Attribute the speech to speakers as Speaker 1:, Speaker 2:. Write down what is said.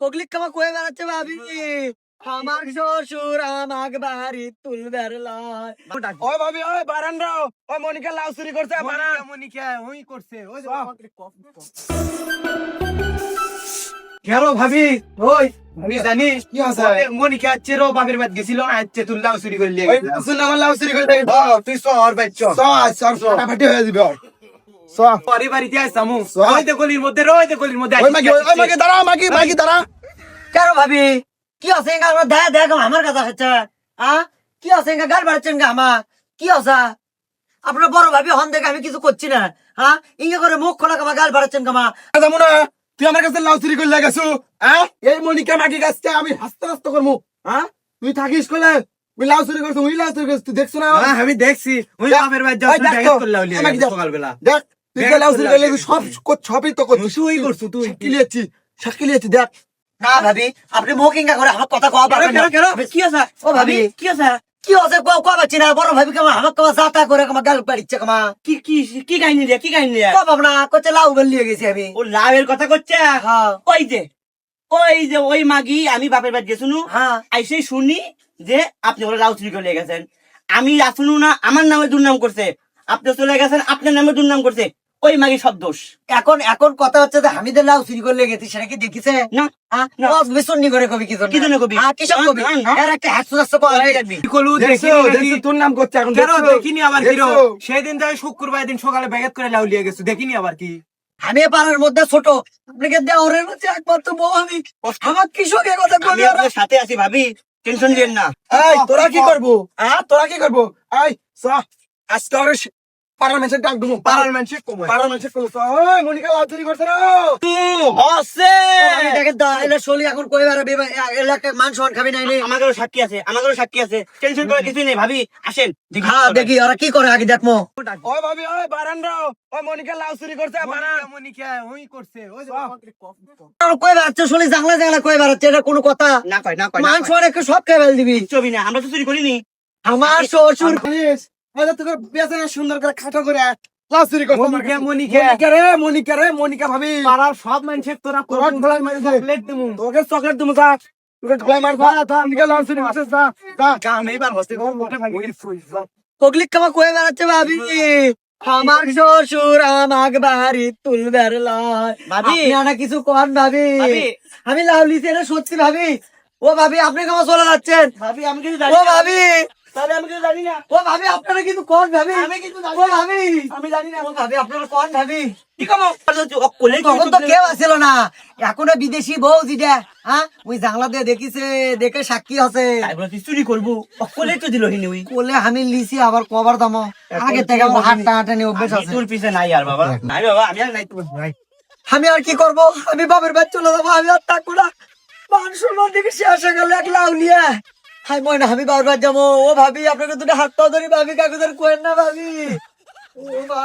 Speaker 1: পগলিক কামা কয়ে বেড়াচ্ছে ভাবি আমার শ্বশুর আমাক বাড়ি তুলবার লয়
Speaker 2: ওই ভাবি ওই বারান রাও ওই মনিকা লাউ চুরি করছে বারান
Speaker 3: মনিকা ওই করছে ওই
Speaker 2: কেন ভাবি ওই
Speaker 3: আমি জানি
Speaker 2: কি আছে?
Speaker 3: মনিকা হচ্ছে রো বাপের বাদ গেছিল হচ্ছে তুই লাউ চুরি করলি
Speaker 2: আমার লাউ চুরি করতে
Speaker 3: তুই শহর বাইচ
Speaker 2: সর সর ফাটাফাটি হয়ে যাবে ওর।
Speaker 3: বাড়িতে আইসামু ওই তো গলির মধ্যে ওই তো গলির মধ্যে
Speaker 2: ওই মাগি ওই মাগি দাঁড়া মাগি মাগি দাঁড়া।
Speaker 1: কেন ভাবি? কি আছে এঙ্গা আমরা? দেখ দেখ আমার কথা হচ্ছে আ? কি আছে এঙ্গা গাল বাড়াচ্ছেন গা আমার। কি আছে? আপনার বড় ভাবি হন দেখে আমি কিছু করছি না। হ্যাঁ ইঙ্গা করে মুখ খোলা কামা গাল বাড়াচ্ছেন কামা
Speaker 2: যাব না তুই আমার কাছে লাউ চুরি করলে গেছু? হ্যাঁ এই মনিকা মাগি গাছটা আমি হাসতে হাসতে করব হ্যাঁ তুই থাকিস লাউ চুরি করছ ওই লাউ চুরি করছ তুই দেখছ না?
Speaker 3: হ্যাঁ, আমি দেখছি। ওই বাপের যাও। সকালবেলা।
Speaker 2: দেখ। তুই চুরি সব সবই তো করছিস।
Speaker 3: তুই
Speaker 2: দেখ।
Speaker 1: না ভাবি আপনি করে আমার কথা কওয়া পারবেন না। কি আছে? ও ভাবি। কি আছে? কি আছে? কও কও বাচ্চি না। বড় ভাবি কামা আমার কামা যাতা করে কামা গাল বাড়িচ্ছে কামা
Speaker 4: কি কি কি কাহিনী কি কাহিনী রে?
Speaker 1: কও ভাবনা কোচে লাউ বেলিয়ে গেছি আমি।
Speaker 4: ও কথা করছে
Speaker 1: হ্যাঁ।
Speaker 4: ওই যে ওই যে ওই মাগি আমি বাপের বাড়ি গেছুনু।
Speaker 1: হ্যাঁ।
Speaker 4: আইসে শুনি যে আপনি ওরা লাউ চুরি করে গেছেন। আমি আসুনু না আমার নামে দুর্নাম করছে। আপনি চলে গেছেন আপনার নামে দুর্নাম করছে। ওই মাগি সব দোষ।
Speaker 1: এখন এখন কথা হচ্ছে যে হামিদের লাউ চুরি করলে গেছি সেটা কি দেখিছে?
Speaker 4: না না।
Speaker 1: ও বিসন্নি করে কবি কি জন্য?
Speaker 4: কি জন্য কবি?
Speaker 1: কিসব কবি?
Speaker 4: না, না।
Speaker 1: এর একটা হাসু হাসু কল
Speaker 3: কি করলু
Speaker 2: দেখছ দেখছ তোর নাম করছে এখন
Speaker 3: কেন দেখিনি আবার কি রো
Speaker 2: দেখছ?
Speaker 3: সেদিন তো শুক্রবার দিন সকালে ব্যাগেত করে লাউ লিয়ে গেছো দেখিনি আবার কি?
Speaker 1: আমি পাড়ার মধ্যে ছোট আপনাকে দেওয়ারের মধ্যে একমাত্র বউ আমি। আমার কৃষকের কথা
Speaker 4: সাথে আছি ভাবি টেনশন না।
Speaker 2: তোরা কি করব? তোরা কি করব? আজকে পাড়ার মানুষের ডাক দেবো
Speaker 3: পাড়ার মানুষের কমায়
Speaker 2: পাড়ার মানুষের করব ওই মনিকা লাউ চুরি করছে না
Speaker 4: হসে
Speaker 1: আমি তাকে দা- এখন কই বেড়াবি? এলাকায় মান সম্মান খাবি নাই
Speaker 4: আমাদেরও সাক্ষী আছে আমাদেরও সাক্ষী আছে। টেনশন করে কিছুই নেই ভাবি আসেন।
Speaker 1: হ্যাঁ দেখি ওরা কি করে আগে দেখমো
Speaker 2: ওই ভাবি ওই বারান রাও ওই মনিকা লাউ চুরি করছে বারান
Speaker 3: মনিকা মনিকা ওই করছে ওই যে
Speaker 2: বাহ।
Speaker 3: আমাকে কফ- কফ-
Speaker 1: আর কই বেড়াচ্ছে শলি? জাংলা জাংলা কই বেড়াচ্ছে? এটা কোনো কথা?
Speaker 4: না কয় না কয়
Speaker 1: মান। সম্মান সব খেয়ে দিবি।
Speaker 4: ছবি না আমরা তো চুরি করিনি।
Speaker 1: আমার শ্বশুর
Speaker 2: তোকে সুন্দর করে খাটো করে ভাবি।
Speaker 3: চকলেট দেবো
Speaker 2: যা।
Speaker 1: পগলিক কামা কয়ে বেড়াচ্ছে আমার শ্বশুর আমাক বাড়ি তুলবার
Speaker 4: ভাবি।
Speaker 1: কিছু কন ভাবি। আমি লাউলিছি এটা সত্যি ভাবি। ও ভাবি আপনি কেমন চলে যাচ্ছেন?
Speaker 4: ভাবি আমি কিছু
Speaker 1: ও ভাবি
Speaker 4: ভাবি আমি কিছু জানি না।
Speaker 1: ও ভাবি আপনারা কিন্তু কন ভাবি?
Speaker 4: আমি জানি
Speaker 1: ও। ভাবি।
Speaker 4: আমি জানি না।
Speaker 1: ও ভাবি আপনারা কন ভাবি? বিদেশি বউ যেটা হ্যাঁ? ওই জাংলা দিয়ে দেখিছে দেখে সাক্ষী আছে।
Speaker 4: চুরি করব? অকলে তো দিল ওই।
Speaker 1: কোলে আমি লিছি আবার কবার দাম। আগে থেকে আমার হাটটা হাঁটানি অভ্যেস
Speaker 4: আমি
Speaker 1: আছে।
Speaker 4: তোর পিছে নাই আর বাবা। নাই বাবা আমি আর নাই।
Speaker 1: আমি আর কি করব? আমি বাপের বাড়ি চলে যাব আমি আর থাকব না। মান দিকে শেষে গেল এক লাউ নিয়ে। হাই ময়না, আমি বারবার যাব। ও ভাবি, আপনাকে দুটো হাত পা ধরি ভাবি, কাকুদের কোয়েন না ভাবি। ও মা